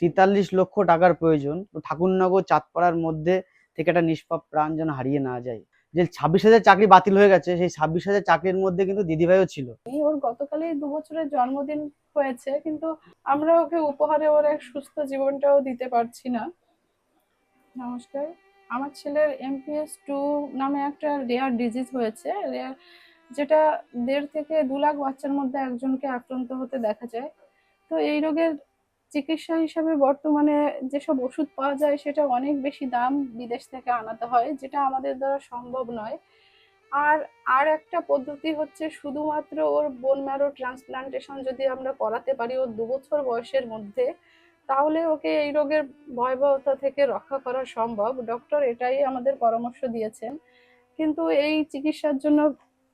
তেতাল্লিশ লক্ষ টাকার প্রয়োজন। তো ঠাকুরনগর চাঁদপাড়ার মধ্যে থেকে একটা নিষ্পাপ প্রাণ যেন হারিয়ে না যায়। যে ছাব্বিশ হাজার চাকরি বাতিল হয়ে গেছে, সেই ছাব্বিশ হাজার চাকরির মধ্যে কিন্তু দিদিভাইও ছিল। ওর গতকালই দু বছরের জন্মদিন হয়েছে, কিন্তু আমরা ওকে উপহারে ওর এক সুস্থ জীবনটাও দিতে পারছি না। নমস্কার। আমার ছেলের এমপিএস টু নামে একটা রেয়ার ডিজিজ হয়েছে। রেয়ার যেটা দেড় থেকে দু লাখ বাচ্চার মধ্যে একজনকে আক্রান্ত হতে দেখা যায়। তো এই রোগের চিকিৎসা হিসাবে বর্তমানে যেসব ওষুধ পাওয়া যায় সেটা অনেক বেশি দাম বিদেশ থেকে আনাতে হয়, যেটা আমাদের দ্বারা সম্ভব নয়। আর আর একটা পদ্ধতি হচ্ছে শুধুমাত্র ওর বোন ম্যারো ট্রান্সপ্লান্টেশন যদি আমরা করাতে পারি ওর দু বছর বয়সের মধ্যে, তাহলে ওকে এই রোগের ভয়াবহতা থেকে রক্ষা করা সম্ভব। ডক্টর এটাই আমাদের পরামর্শ দিয়েছেন। কিন্তু এই চিকিৎসার জন্য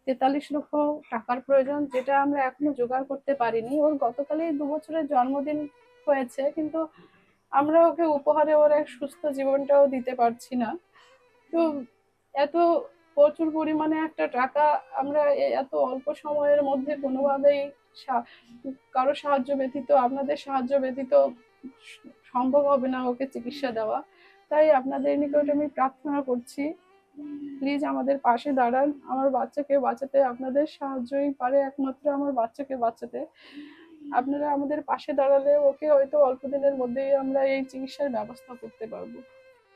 তেতাল্লিশ লক্ষ টাকার প্রয়োজন, যেটা আমরা এখনও জোগাড় করতে পারিনি। ওর গতকালই দু বছরের জন্মদিন হয়েছে, কিন্তু আমরা ওকে উপহারে ওর এক সুস্থ জীবনটাও দিতে পারছি না। তো এত প্রচুর পরিমাণে একটা টাকা আমরা এত অল্প সময়ের মধ্যে কোনোভাবেই কারও সাহায্য ব্যতীত, আপনাদের সাহায্য ব্যতীত সম্ভব হবে না ওকে চিকিৎসা দেওয়া। তাই আপনাদের নিকট আমি প্রার্থনা করছি, প্লিজ আমাদের পাশে দাঁড়ান। আমার বাচ্চাকে বাঁচাতে আপনাদের সাহায্যই পারে একমাত্র আমার বাচ্চাকে বাঁচাতে। আপনারা আমাদের পাশে দাঁড়ালে ওকে হয়তো অল্প দিনের মধ্যেই আমরা এই চিকিৎসার ব্যবস্থা করতে পারব।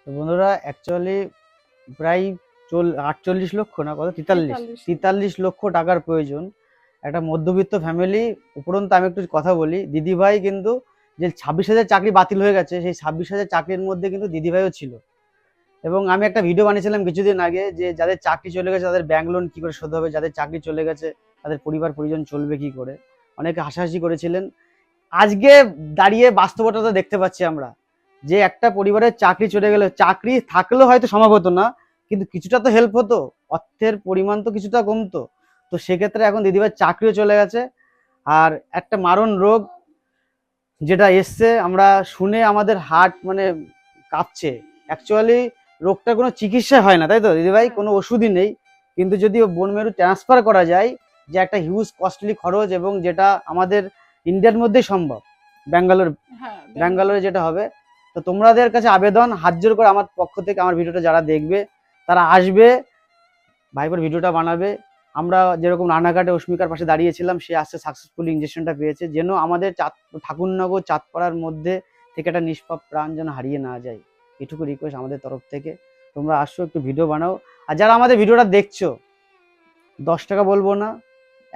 তো বন্ধুরা অ্যাকচুয়ালি প্রায় চল আটচল্লিশ লক্ষ না কত? তেতাল্লিশ। 43 তেতাল্লিশ লক্ষ টাকার প্রয়োজন। একটা মধ্যবিত্ত ফ্যামিলি উপরন্ত আমি একটু কথা বলি দিদিভাই কিন্তু যে ছাব্বিশ হাজার চাকরি বাতিল হয়ে গেছে সেই ছাব্বিশ হাজার চাকরির মধ্যে কিন্তু দিদিভাইও ছিল। এবং আমি একটা ভিডিও বানিয়েছিলাম কিছুদিন আগে যে যাদের চাকরি চলে গেছে তাদের ব্যাংক লোন কী করে শোধ হবে? যাদের চাকরি চলে গেছে তাদের পরিবার পরিজন চলবে কি করে? অনেকে হাসাহাসি করেছিলেন। আজকে দাঁড়িয়ে বাস্তবতা দেখতে পাচ্ছি আমরা, যে একটা পরিবারের চাকরি চলে গেলে, চাকরি থাকলেও হয়তো সম্ভব হতো না, কিন্তু কিছুটা তো হেল্প হতো, অর্থের পরিমাণ তো কিছুটা কমতো। তো সেক্ষেত্রে এখন দিদিভাই চাকরিও চলে গেছে, আর একটা মারণ রোগ যেটা এসছে, আমরা শুনে আমাদের হার্ট মানে কাঁপছে। অ্যাকচুয়ালি রোগটার কোনো চিকিৎসা হয় না, তাই তো? দিদিভাই, কোনো ওষুধই নেই। কিন্তু যদি বোন মেরু ট্রান্সফার করা যায় যে একটা হিউজ কস্টলি খরচ এবং যেটা আমাদের ইন্ডিয়ার মধ্যেই সম্ভব ব্যাঙ্গালোর হ্যাঁ ব্যাঙ্গালোরে। যেটা হবে। তো তোমাদের কাছে আবেদন হাত জোর করে আমার পক্ষ থেকে আমার ভিডিওটা যারা দেখবে তারা আসবে ভাইপোর ভিডিওটা বানাবে। আমরা যেরকম রানাঘাটে অস্মিকার পাশে দাঁড়িয়েছিলাম সে আসছে সাকসেসফুল ইঞ্জেকশনটা পেয়েছে। যেন আমাদের চাঁদ ঠাকুরনগর চাঁদপাড়ার মধ্যে থেকে একটা নিষ্পাপ প্রাণ যেন হারিয়ে না যায়। এটুকু রিকোয়েস্ট আমাদের তরফ থেকে। তোমরা আসো একটু ভিডিও বানাও। আর যারা আমাদের ভিডিওটা দেখছ দশ টাকা বলব না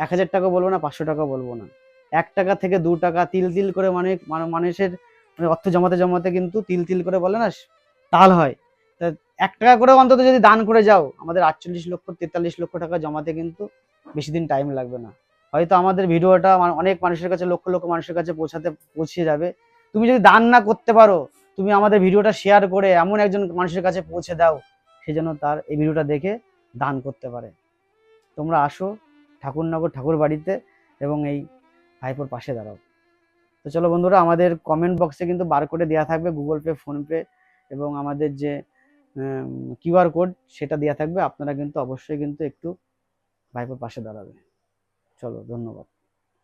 এক হাজার টাকা বলব না, পাঁচশো টাকা বলব না। এক টাকা থেকে দু টাকা তিল তিল করে মানে মানে- মানুষের মানে অর্থ জমাতে জমাতে কিন্তু তিল তিল করে বলে না, তাল হয়। তা এক টাকা করে অন্তত যদি দান করে যাও, আমাদের আটচল্লিশ লক্ষ, তেতাল্লিশ লক্ষ টাকা জমাতে কিন্তু বেশি দিন টাইম লাগবে না। হয়তো আমাদের ভিডিওটা মানে অনেক মানুষের কাছে, লক্ষ লক্ষ মানুষের কাছে পৌঁছাতে পৌঁছে যাবে। তুমি যদি দান না করতে পারো, তুমি আমাদের ভিডিওটা শেয়ার করে এমন একজন মানুষের কাছে পৌঁছে দাও, সে যেন তার এই ভিডিওটা দেখে দান করতে পারে। তোমরা আসো ঠাকুরনগর ঠাকুর বাড়িতে এবং এই ভাইপোর পাশে দাঁড়াও। তো চলো বন্ধুরা, আমাদের কমেন্ট বক্সে কিন্তু বার করে দেওয়া থাকবে গুগল পে ফোনপে এবং আমাদের যে কিউআর কোড সেটা দেওয়া থাকবে। আপনারা কিন্তু অবশ্যই কিন্তু একটু ভাইপোর পাশে দাঁড়াবে। চলো, ধন্যবাদ।